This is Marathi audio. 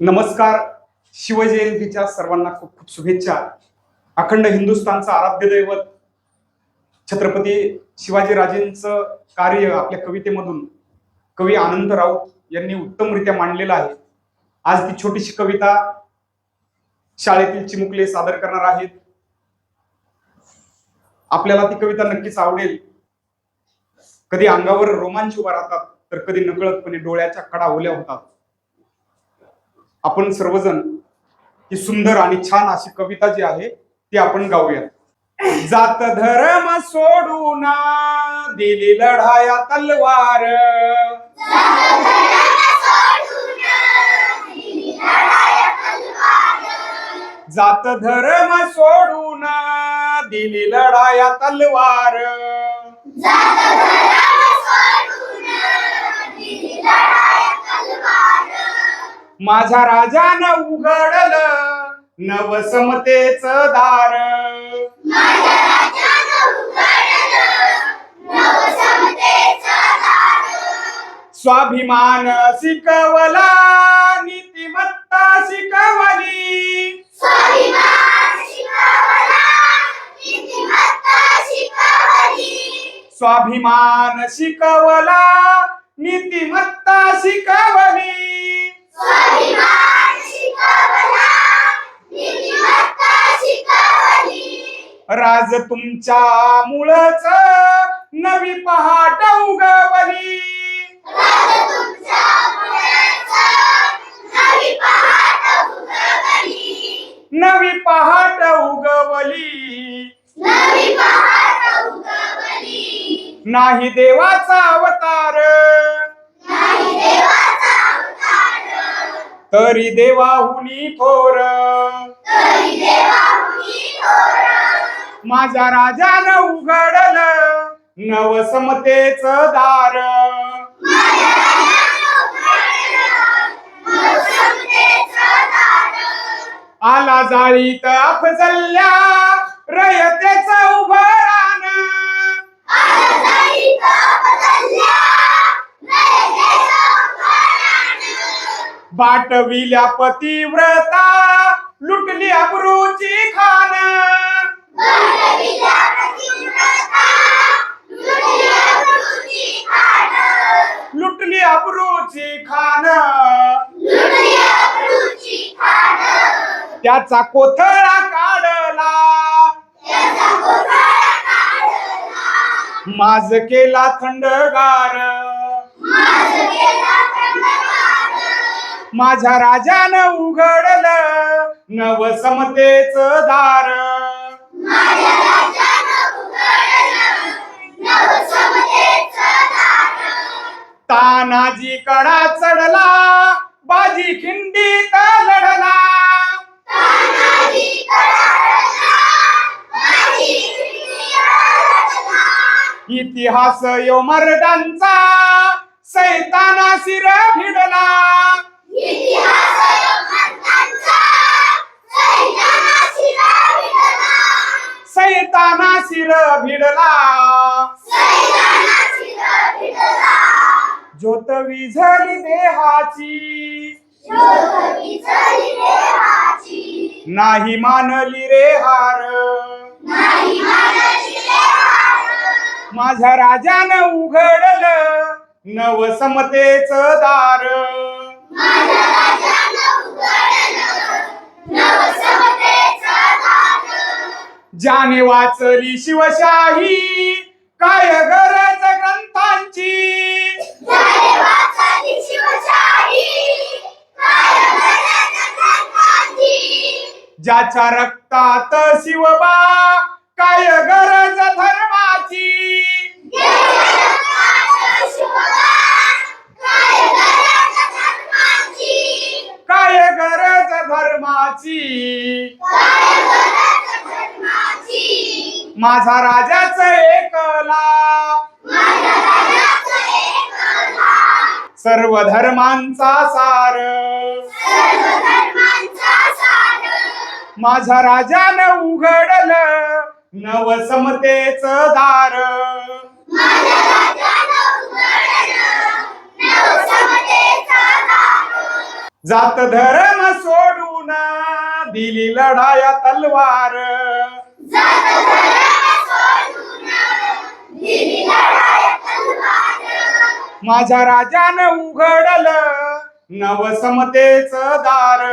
नमस्कार. शिवजयंतीच्या सर्वांना खूप खूप शुभेच्छा. अखंड हिंदुस्थानचं आराध्य दैवत छत्रपती शिवाजीराजेंचं कार्य आपल्या कवितेमधून कवी आनंद राऊत यांनी उत्तमरित्या मांडलेलं आहे. आज ती छोटीशी कविता शाळेतील चिमुकले सादर करणार आहेत. आपल्याला ती कविता नक्कीच आवडेल. कधी अंगावर रोमांच उभा राहतात तर कधी नकळतपणे डोळ्याच्या कडा ओल्या होतात. आपण सर्वजण ही सुंदर आणि छान अशी कविता जी आहे ती आपण गाऊयात. जात धर्म सोडून दिली लढाया तलवार. जात धर्म सोडून दिली लढाया तलवार. माझ्या राजानं उघडलं नवसमतेच दार. स्वाभिमान शिकवला नीतिमत्ता शिकवली. स्वाभिमान शिकवला नीतिमत्ता शिकवली. राज तुमच्या मुळच नवी पहाट उगवली. नवी पहाट उगवली. नाही देवाचा अवतार. तरी देवाहुनी थोर. माझ्या राजानं उघडलं नवसमतेच दार. आला जाळीत अफजल्ल्या रयतेच उभं बाटविल्या पतिव्रता लुटली अब्रूची खान. लुटली अब्रूची खान. त्याचा कोथळा काढला. माझ केला थंडगार. माझ्या राजानं उघडलं नवसमतेच दार. तानाजी कडा चढला बाजी खिंडीत लढला. इतिहास यो मर्दांचा सैताना शिर भिडला सैताना शिर भिडला. ज्योत विझली देहाची. नाही मानली रे हार. माझ्या राजानं उघडलं नवसमतेच दार. ज्याने वाचली शिवशाही काय गरज ग्रंथांची? ज्याच्या रक्तात शिवबा काय गरज धर्माची? काय गरज धर्माची? माझा राजाच एकला सर्व धर्मांचा सार. माझ्या राजानं उघडलं नवसमतेच दार. जात धर्म सोडून दिली लढाया तलवार. माझ्या राजान उघडल नवसमतेच दार.